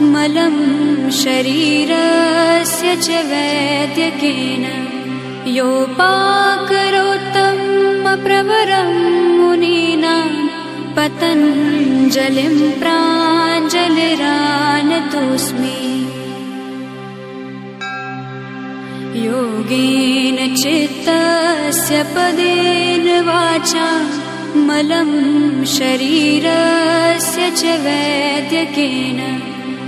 मलं शरीरस्य च वैद्यकेन योपाकरोत्तमप्रवरं मुनीनां पतञ्जलिं प्राञ्जलिरानतोऽस्मि। योगेन चित्तस्य पदेन वाचा मलं शरीरस्य च वैद्यकेन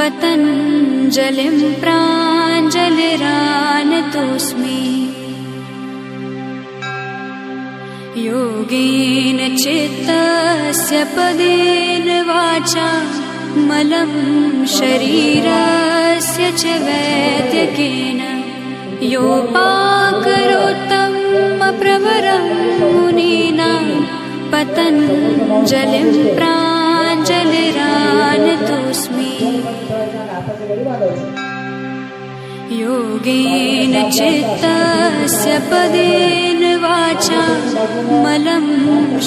पतञ्जलिं प्राञ्जलिरानतोऽस्मि। योगेन चित्तस्य पदेन वाचा मलं शरीरस्य च वैद्यकेन। योपाकरोत्तमप्रवरं मुनीनां पतञ्जलिं योगेन चित्तस्य पदेन वाचा मलं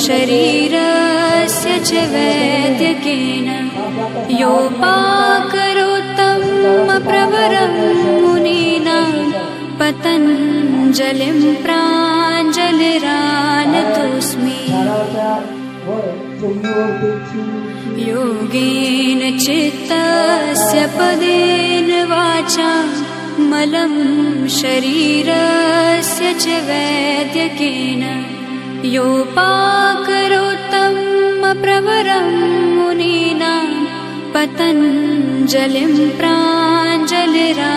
शरीरस्य च वैद्यकेन। योपाकरोत्तमप्रवरं मुनीनां पतञ्जलिं प्राञ्जलिरानतोऽस्मि योगेन चित्तस्य पदेन वाचा मलं शरीरस्य च वैद्यकेन। योपाकरोत्तमप्रवरं मुनीनां पतञ्जलिं प्राञ्जलिरा